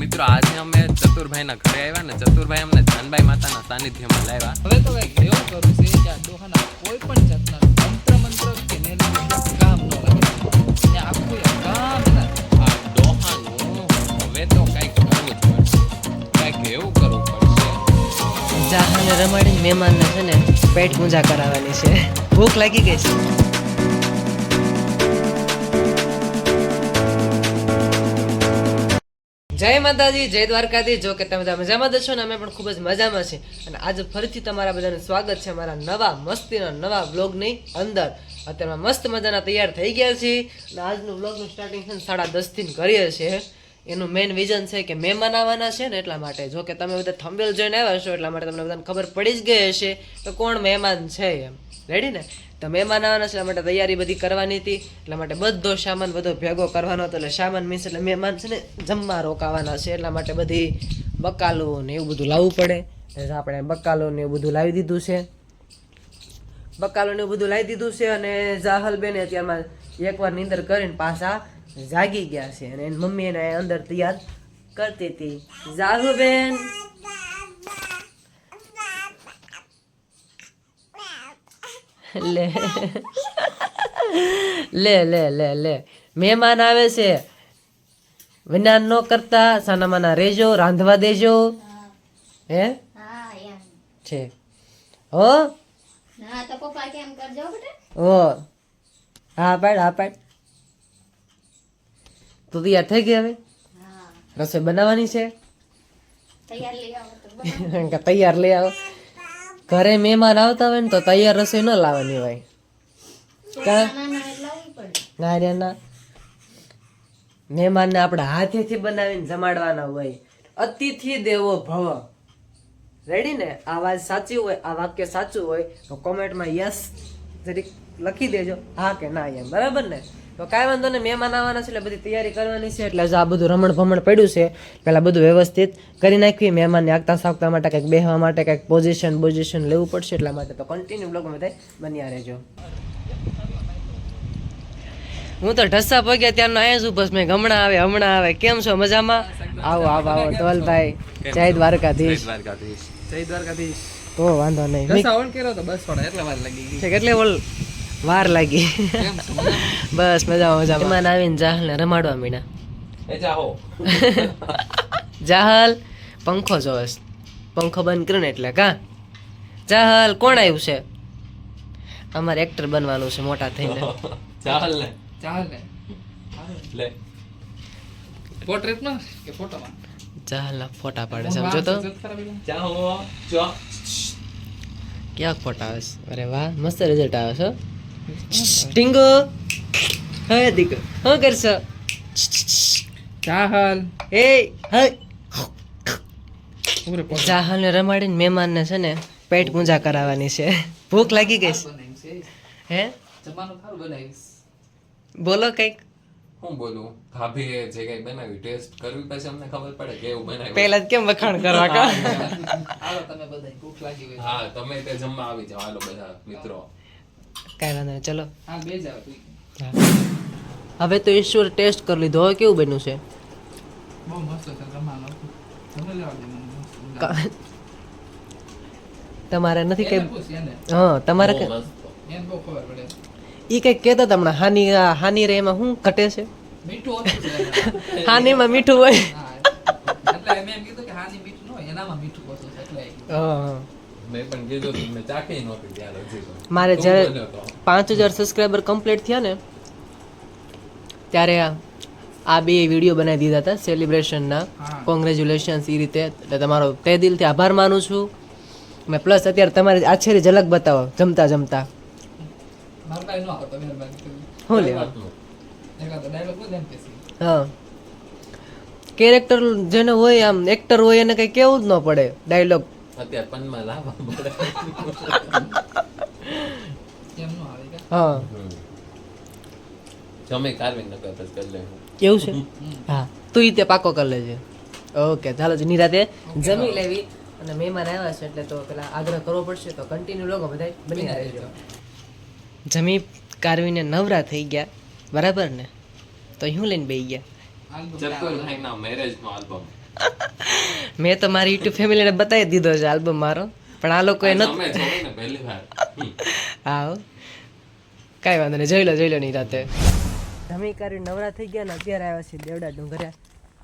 મિત્રો, આજે અમે ચતુરભાઈના ઘરે આવ્યા ને ચતુરભાઈ અમને જાનબાઈ માતાના સાનિધ્યમાં લાવ્યા. હવે તો કંઈક એવું કરું છે કે આ ડોહાના કોઈ પણ જાતના મંત્ર મંત્ર કે નેનું કામ ન લાગે. આખું કામ ના આ ડોહાનું હવે તો કંઈક કરવું જ પડશે. કંઈક એવું કરવું પડશે. જાહાને રમાડીને મહેમાનને છે ને પેટ પૂજા કરાવવાની છે. ભૂખ લાગી ગઈ છે. જય માતાજી, જય દ્વારકાધી જો કે તમે બધા મજામાં છો ને, અમે પણ ખૂબ જ મજામાં છે અને આજે ફરીથી તમારા બધાનું સ્વાગત છે અમારા નવા મસ્તીના નવા બ્લોગની અંદર. અત્યારમાં મસ્ત મજાના તૈયાર થઈ ગયા છીએ અને આજનું બ્લોગનું સ્ટાર્ટિંગ છે સાડા દસથી કરીએ છીએ. એનું મેઇન વિઝન છે કે મહેમાન આવવાના છે ને, એટલા માટે. જો કે તમે બધા થંબેલ જોઈને આવ્યા છો એટલા માટે તમને બધાને ખબર પડી જ ગઈ હશે તો કોણ મહેમાન છે એમ. રેડી ને? તો મહેમાન આવવાના છે એટલા માટે તૈયારી બધી કરવાની હતી. એટલા માટે બધો સામાન બધો ભેગો કરવાનો હતો. એટલે સામાન મીન્સ એટલે મહેમાન છે ને, જમવા રોકાવાના છે. એટલા માટે બધી બકાલો ને એવું બધું લાવવું પડે. એટલે આપણે બકાલો ને એવું બધું લાવી દીધું છે. બકાલો ને એવું બધું લાવી દીધું છે અને જાહલ બેન અત્યારમાં એકવાર નીંદર કરીને પાછા જાગી ગયા છે. અને એની મમ્મી એને અંદર તૈયાર કરતી હતી. જાહુ લે લે લે લે લે. મહેમાન આવે છે. વિનાન ન કરતા સાનામાના રેજો રાંધવા દેજો. હે. છે. હો? હા હા પાડ હા પાડ. તો તૈયાર થઈ ગઈ હવે? રસોઈ બનાવવાની છે? તૈયાર લઈ આવો તૈયાર લઈ આવો. ઘરે મહેમાન આવતા હોય ને તો તૈયાર રસોઈ ન લાવવાની હોય. ના રે ના. મહેમાનને આપણે હાથેથી બનાવીને જમાડવાના હોય. અતિથિ દેવો ભવ. રેડી ને? આ વાત સાચી હોય આ વાક્ય સાચું હોય તો કોમેન્ટમાં યસ જરીક લખી દેજો. હા કે ના એમ. બરાબર ને? તો કાંઈ વાંધો નહીં મહેમાન આવવાના છે એટલે બધી તૈયારી કરવાની છે એટલે આ બધું રમણ ભમણ પડ્યું છે પહેલાં બધું વ્યવસ્થિત કરી નાખીએ મહેમાનને આગતા સાગતા માટે કંઈક બેહવા માટે કંઈક પોઝિશન પોઝિશન લેવું પડશે એટલા માટે. તો કન્ટિન્યુ બ્લોગમાં બધા બન્યા રહેજો. હું તો ઢસા પગ્યા ત્યારનો અહીંયા જ ઊભો મેં હમણાં આવે હમણાં આવે. કેમ છો? મજામાં? આવો આવો આવો. ધવલભાઈ જય દ્વારકાધીશ. દ્વારકાધીશ. જય દ્વારકાધીશ. તો વાંધો નહીં. દસ આવણ કર્યો તો બસ વાળા એટલા વાર લાગી ગઈ. છે કેટલે ઓલ વાર લાગી. બસ મજામાં મજા મહેમાન આવીને જાહલને રમાડવા મીના. એ જાહો. જાહલ પંખો જોવસ પંખો બંધ કર્યો ને એટલે કા? જાહલ કોણ આવ્યું છે? અમારે એક્ટર બનવાનું છે મોટા થઈને. જાહલ ને જાહલ ને પોર્ટ્રેટમાં કે ફોટોમાં જાહલના ફોટા પાડે સમજો તો. જાહો ક્યાં ફોટા આવે છે? અરે વાહ મસ્ત રિઝલ્ટ આવે છે હો. ટીંગો. હવે દીકો શું કરશો ચાહલ એ હે. પોટ રમાડીને મહેમાનને છે ને પેટ પૂજા કરાવવાની છે. ભૂખ લાગી ગઈ છે. હે? જમવાનું ખારું બનાવીશ બોલો કંઈક. હું બોલું? ભાભીએ જે કઈ બનાવ્યું ટેસ્ટ કરવી પછી અમને ખબર પડે કેવું બનાવ્યું. પહેલા કેમ વખાણ કરવા કા હાલો તમે બધા ભૂખ લાગી હોય હા તમે તે જમવા આવી જાઓ. હાલો બધા મિત્રો. કાંઈ વાંધો નહીં ચલો. હવે તો ઈશ્વર ટેસ્ટ કરી લીધો હવે કેવું બન્યું છે? તમારે. નથી કઈ હા તમારે બહુ કઈ- કહેતા હતા હમણાં હાની આ હાની રે એમાં શું ઘટે છે? એમાં. હાનીમાં મીઠું હોય. હા. હા. મારે જ્યારે પાંચ હજાર સબસ્ક્રાઈબર કમ્પ્લીટ થયા ને ત્યારે આ- આ બે વીડિયો બનાવી દીધા હતા સેલિબ્રેશનના હા. કોંગ્રેચ્યુલેશન્સ એ રીતે. એટલે તમારો તે દિલથી આભાર માનું છું. મેં પ્લસ અત્યારે તમારી આછેરી ઝલક બતાવો જમતા જમતા. મારે કાંઈ ન આવડતું, મહેરબાની કરી. શું લેવા. હા. કેરેક્ટર જેને હોય આમ એક્ટર હોય એને કંઈ કેવું જ ન પડે. ડાયલોગ અત્યારે પનમાં લાવવા પડે. કેમ ન આવે કાં? હા. જમે કારવી ન કરતા કરી લેવું. એવું છે? હા. તું ઈ તે પાકો કરી લેજે. ઓકે ચાલો જ નિરાતે જમી લેવી અને મહેમાન આવ્યા છે એટલે તો પેલા આગ્રહ કરવો પડશે તો કન્ટિન્યુ લોકો બધા બની રહેજો જમી કારવીને નવરા થઈ ગયા. બરાબર ને? તો હું લઈને બેસી ગયા? Album ચતુરભાઈના મેરેજનો album. મેં તો મારી યુટ્યુબ ફેમિલીને બતાવી દીધો છે આલ્બમ મારો. પણ આ લોકોએ નથી. હા કાંઈ વાંધો નહીં જોઈ લો જોઈ લો નહીં રાતે. જમી કરી નવરા થઈ ગયા ને અત્યારે આવ્યા છે દેવડા ડુંગરા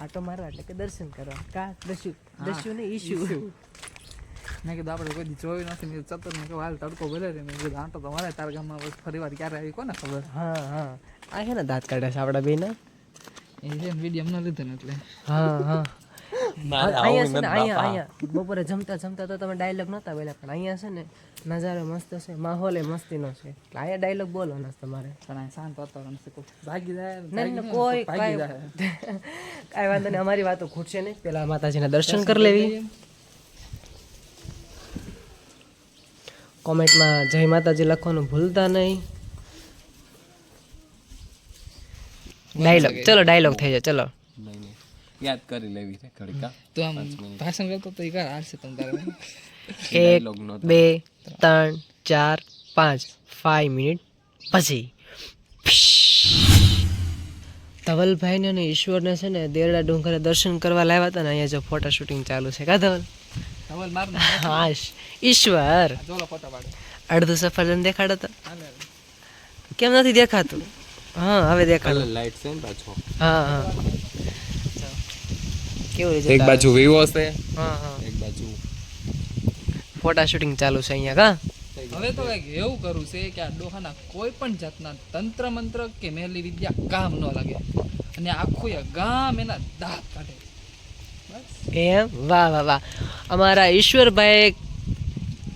આટો મારવા એટલે કે દર્શન કરવા. કા? દસ્યુ. દસ્યુ ને ઈશુ. મેં કીધું આપણે કોઈ દી જોયું નથી મેં ચતર મેં કહું હાલ તડકો ભલે રે મેં કીધું આટો તો મારે તારા ગામમાં બસ ફરી વાર ક્યારે આવી કોને ખબર? હા હા. આ છે ને દાંત કાઢે છે આપણા બેના એ છે ને વીડિયો એમનો લીધો ને એટલે. હા હા. અહીંયા છે ને અહીંયા અહીંયા. બપોરે જમતા જમતા તો તમે ડાયલોગ નહોતા બોલ્યા પણ અહીંયા છે ને નજારો મસ્ત છે માહોલ એ મસ્તીનો છે. એટલે અહીંયા ડાયલોગ બોલો ને તમારે. પણ શાંત વાતાવરણ છે ભાગી જાય કોઈ ભાગી જાય. કાંઈ વાંધો નહીં અમારી વાતો ખૂટશે નહીં. પેલા માતાજીના દર્શન કરી લેવી. કોમેન્ટમાં જય માતાજી લખવાનું ભૂલતા નહીં. ડાયલોગ ચલો ડાયલોગ થઈ જાય ચલો. યાદ કરી લેવી છે ઘડીક. તો આમ ભાષણ કરતો તો એ કર હાલશે તમ તારે. એક બે ત્રણ ચાર પાંચ ફાઈવ મિનિટ પછી. ધવલભાઈને અને ઈશ્વરને છે ને દેરડા ડુંગરે દર્શન કરવા લાવ્યા હતા ને અહીંયા જો ફોટો શૂટિંગ ચાલુ છે. કા ધવલ? ધવલ માર હા ઈશ્વર. અડધું સફરજન દેખાડો તો કેમ નથી દેખાતું? હા હવે દેખાડો. લાઈટ છે ને પાછો. હા હા. કેવું એક બાજુ વિવો છે. હા હા. એક બાજુ ફોટા શૂટિંગ ચાલુ છે અહીંયા કા? હવે તો કંઈક એવું કરવું છે કે આ ડોહાના કોઈ પણ જાતના તંત્ર મંત્ર કે મેલી વિદ્યા કામ ન લાગે. અને આખું એ ગામ એના દાંત કાઢે. એમ? વાહ વાહ વાહ. અમારા ઈશ્વરભાઈ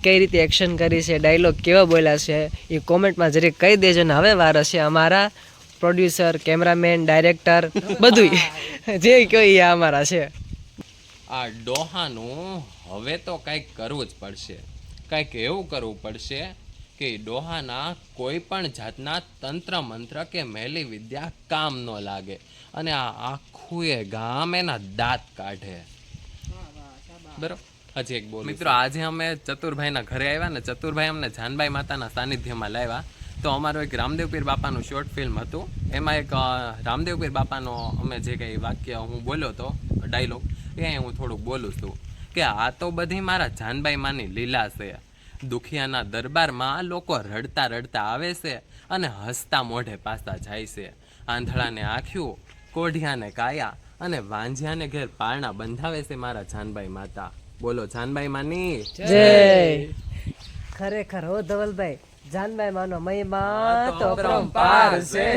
કઈ રીતે એક્શન કરી છે? ડાયલોગ કેવા બોલ્યા છે? એ કોમેન્ટમાં જરીક કહી દેજો ને હવે વાર હશે અમારા પ્રોડ્યુસર કેમેરામેન ડાયરેક્ટર બધું જે કોઈ એ અમારા છે. આ ડોહાનું હવે તો કંઈક કરવું જ પડશે. કંઈક એવું કરવું પડશે કે ડોહાના કોઈ પણ જાતના તંત્ર મંત્ર કે મહેલી વિદ્યા કામ ન લાગે. અને આ આખું એ ગામ એના દાંત કાઢે. બરોબર? હજી એક બોલ મિત્રો આજે અમે ચતુરભાઈના ઘરે આવ્યા ને ચતુરભાઈ અમને જાનબાઈ માતાના સાનિધ્યમાં લાવ્યા. તો અમારું એક રામદેવપીર બાપાનું શોર્ટ ફિલ્મ હતું. એમાં એક રામદેવપીર બાપાનો અમે જે કંઈ વાક્ય હું બોલ્યો હતો ડાયલોગ એ હું થોડુંક બોલું છું કે આ તો બધી મારા જાનબાઈ માની લીલા છે. દુખિયાના દરબારમાં લોકો રડતા રડતા આવે છે અને હસતા મોઢે પાસતા જાય છે. આંધળાને આંખ્યું કોઢિયાને કાયા અને વાંઝિયાને ઘેર પારણા બંધાવે છે મારા જાનબાઈ માતા. બોલો જાનબાઈ માની. જય. ખરેખર હો ધવલભાઈ. જાનભાઈ માનો મહિમા તો પાર છે.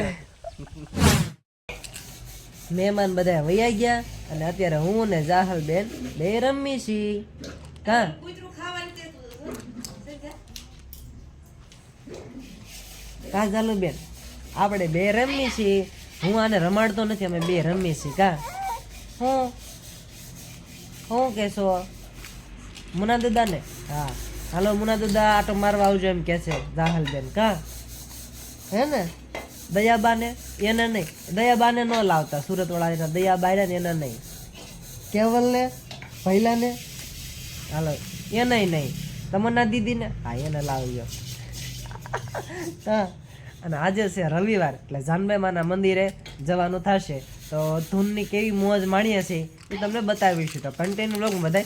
મહેમાન બધા વૈયા ગયા અને અત્યારે હું ને જાહલ બેન બે રમી છી. કા? કા જાલુ બેન આપણે બે રમી છીએ હું આને રમાડતો નથી અમે બે રમી છીએ કા? હું? હું કેશો? મુના દાદા ને હા. હાલો મુના દાદા, આટો મારવા આવજો એમ કે છે જાહલ બેન કા? હે ને? દયાબાને એને નહીં, દયાબાને ન લાવતા સુરત વાળા દયાબા ને એને નહીં. કેવલ ને પહેલા ને હાલો, એને નહીં. તમન્ના દીદી ને હા, એને લાવજો હા, અને આજે છે રવિવાર, એટલે જાનબાઈમાના મંદિરે જવાનું થશે. તો ધૂનની કેવી મોજ માણીએ છીએ એ તમને બતાવીશું. તો કન્ટેન્યુ બ્લોગ બધા